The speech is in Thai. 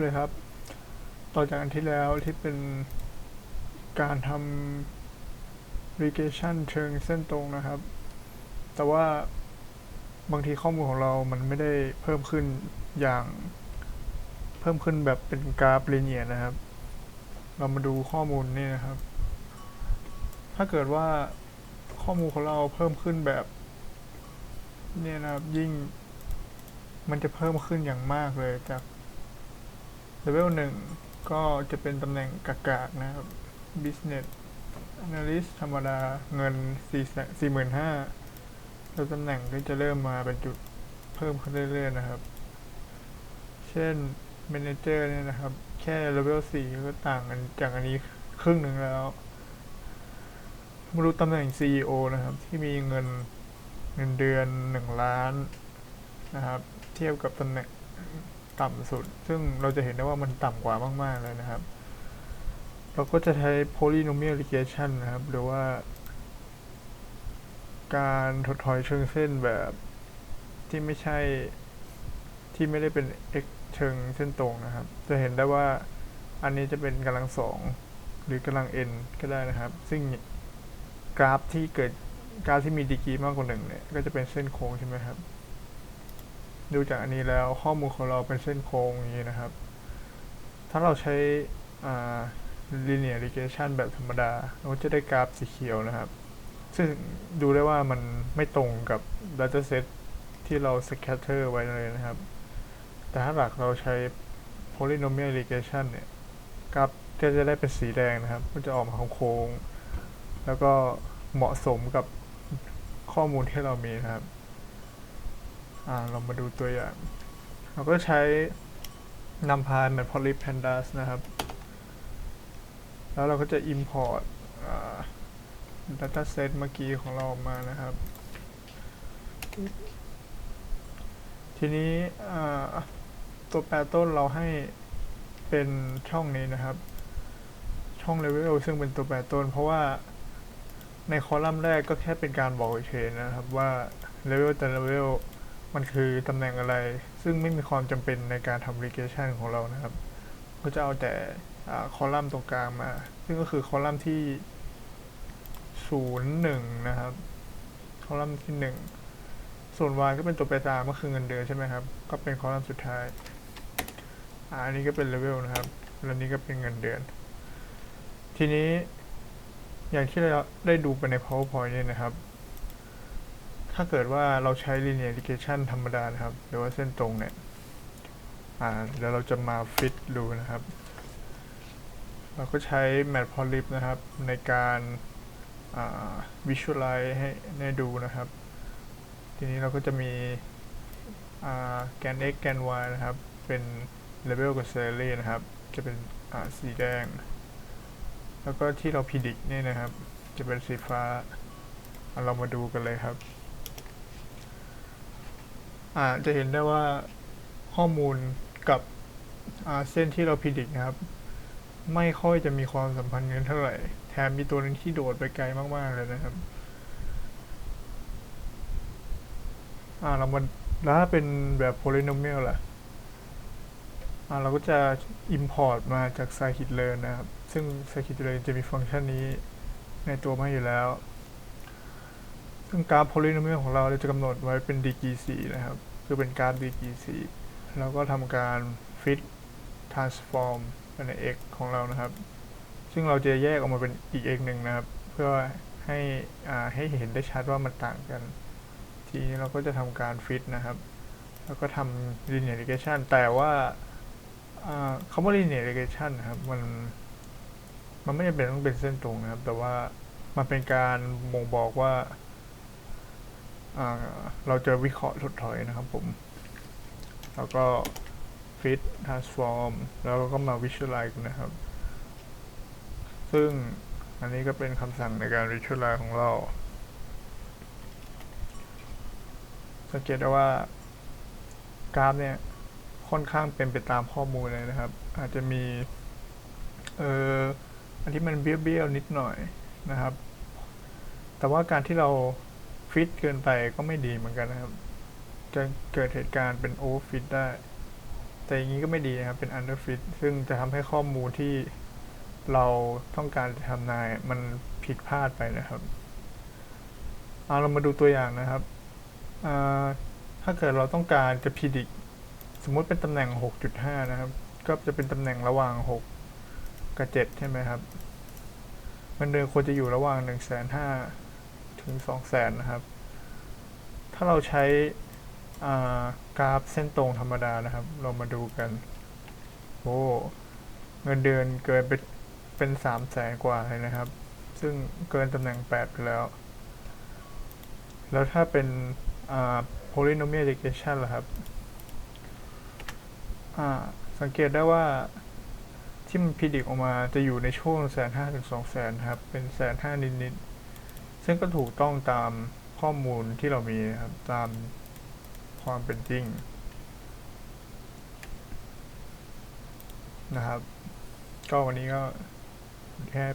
เลยครับ ต่อจากอันที่แล้วที่เป็นการทำ regression เชิงเส้นตรงนะครับ แต่ว่าบางทีข้อมูลของเรามันไม่ได้เพิ่มขึ้นอย่างเพิ่มขึ้นแบบเป็นกราฟ linear นะครับ เรามาดูข้อมูลนี่นะครับ ถ้าเกิดว่าข้อมูลของเราเพิ่มขึ้นแบบเนี่ยนะครับยิ่งมันจะเพิ่มขึ้นอย่างมากเลยจาก เลเวลหนึ่งก็จะเป็นตำแหน่งกากๆนะครับ business analyst ธรรมดาเงิน 4 4 5 0 0 0แล้วตำแหน่งก็จะเริ่มมาเป็นจุดเพิ่มขึ้นเรื่อยๆนะครับ เช่น manager เนี่ยนะครับ แค่เลเวล4ก็ต่างกันจากอันนี้ครึ่งหนึ่งแล้วมาดูตำแหน่ง CEO นะครับ ที่มีเงินเงินเดือน 1 ล้านนะครับ เทียบกับตำแหน่ง ต่ำสุด ซึ่งเราจะเห็นได้ว่ามันต่ำกว่ามากๆเลยนะครับ เราก็จะใช้ polynomial regression นะครับ หรือว่า การถดถอยเชิงเส้นแบบที่ไม่ใช่ที่ไม่ได้เป็น x เชิงเส้นตรงนะครับ จะเห็นได้ว่าอันนี้จะเป็นกำลังสองหรือกำลัง n ก็ได้นะครับ ซึ่งกราฟที่เกิดกราฟที่มีดีกรีมากกว่าหนึ่งเนี่ย ก็จะเป็นเส้นโค้งใช่ไหมครับ ดูจากอันนี้แล้วข้อมูลของเราเป็นเส้นโค้งอย่างนี้นะครับ ถ้าเราใช้ linear regression แบบธรรมดา เราจะได้กราฟสีเขียวนะครับ ซึ่งดูได้ว่ามันไม่ตรงกับ dataset ที่เรา scatter ไว้เลยนะครับ แต่ถ้าหากเราใช้ polynomial regression เนี่ย กราฟก็จะได้เป็นสีแดงนะครับก็จะออกมาโค้ง แล้วก็เหมาะสมกับข้อมูลที่เรามีนะครับ อ่าเรามาดูตัวอย่าง เราก็ใช้นำพา matplotlib pandas นะครับ แล้วเราก็จะ import dataset เมื่อกี้ของเราออกมานะครับ ทีนี้ตัวแปรต้นเราให้เป็นช่องนี้นะครับ ช่อง level ซึ่งเป็นตัวแปรต้น เพราะว่าในคอลัมน์แรกก็แค่เป็นการบอกเฉยนะครับว่า level แต่ level มันคือตำแหน่งอะไร ซึ่งไม่มีความจำเป็นในการทำ regression ของเรานะครับ ก็จะเอาแต่คอลัมน์ตรงกลางมา ซึ่งก็คือคอลัมน์ที่ 0 1 นะครับ คอลัมน์ที่ 1 ส่วน y ก็เป็นตัวแปรตามก็คือเงินเดือนใช่ไหมครับ ก็เป็นคอลัมน์สุดท้ายอันนี้ก็เป็นเลเวลนะครับ แล้วนี้ก็เป็นเงินเดือน ทีนี้อย่างที่เราได้ดูไปใน powerpoint เนี่ยนะครับ ถ้าเกิดว่าเราใช้ linear regression ธรรมดานะครับ หรือว่าเส้นตรงเนี่ยเดี๋ยวเราจะมาฟิตดูนะครับ เราก็ใช้ matplotlib นะครับ ในการา visualize ให้ให้ดูนะครับ ทีนี้เราก็จะมีแกน x แกน y นะครับ เป็น level กับ salary นะครับ จะเป็นสีแดง แล้วก็ที่เรา predict นี่นะครับ จะเป็นสีฟ้า เรามาดูกันเลยครับ อ่าจะเห็นได้ว่าข้อมูลกับเส้นที่เรา predict นะครับ ไม่ค่อยจะมีความสัมพันธ์กันเท่าไหร่ แถมมีตัวนึงที่โดดไปไกลมาก ๆ เลยนะครับอ่าเรามาแล้วถ้าเป็นแบบ polynomial ล่ะอ่าเราก็จะ import มาจาก scikit-learn นะครับ ซึ่ง scikit-learn จะมีฟังก์ชันนี้ในตัวมาอยู่แล้ว ซึ่งกราฟ polynomial ของเราเราจะกำหนดไว้เป็น degree 4นะครับ คือเป็นกราฟ degree 4แล้วก็ทำการ fit transform ไปใน x ของเรานะครับ ซึ่งเราจะแยกออกมาเป็นอีก x หนึ่งนะครับ เพื่อให้อ่าให้เห็นได้ชัดว่ามันต่างกัน ทีนี้เราก็จะทำการ fit นะครับ แล้วก็ทำ linear regression แต่ว่าอ่าคำว่า linear regression นะครับ มันมันไม่จำเป็นต้องเป็นเส้นตรงนะครับ แต่ว่ามันเป็นการบ่งบอกว่า เราจะวิเคราะห์ถดถอยนะครับผม แล้วก็ fit transform แล้วก็มา visualize นนะครับ ซึ่งอันนี้ก็เป็นคำสั่งในการ visualize ของเรา สังเกตได้ว่ากราฟเนี่ย ค่อนข้างเป็นไปตามข้อมูลเลยนะครับ อาจจะมี เอ่อ อันที่มันเบี้ยวๆนิดหน่อยนะครับ แต่ว่าการที่เรา ฟิตเกินไปก็ไม่ดีเหมือนกันนะครับ จะเกิดเหตุการณ์เป็นโอเวอร์ฟิตได้ แต่อย่างนี้ก็ไม่ดีนะครับ เป็น underfit ซึ่งจะทำให้ข้อมูลที่เราต้องการจะทำนายมันผิดพลาดไปนะครับเอาเรามาดูตัวอย่างนะครับ ถ้าเกิดเราต้องการจะพิดิกสมมุติเป็นตำแหน่ง 6.5 นะครับ ก็จะเป็นตำแหน่งระหว่าง 6 กับ 7 ใช่ไหมครับ มันเดิมควรจะอยู่ระหว่าง 1 5 0 0 0 ถึง2 0 0 0 0 นะครับ ถ้าเราใช้ากราฟเส้นตรงธรรมดานะครับ เรามาดูกัน โอ้เงินเดือนเกินไปเป็น3 0 0แสนกว่าเลยนะครับ ซึ่งเกินตำแหน่ง8ไปแล้ว แล้วถ้าเป็นอ่า polynomial regression ล่ะครับสังเกตได้ว่าที่มันพิดิกออกมาจะอยู่ในช่วงแสนห้าถึงสองแสนครับ เป็นแสนห้านิดๆ ซึ่งก็ถูกต้องตามข้อมูลที่เรามีนะครับตามความเป็นจริงนะครับ ก็วันนี้ก็แค่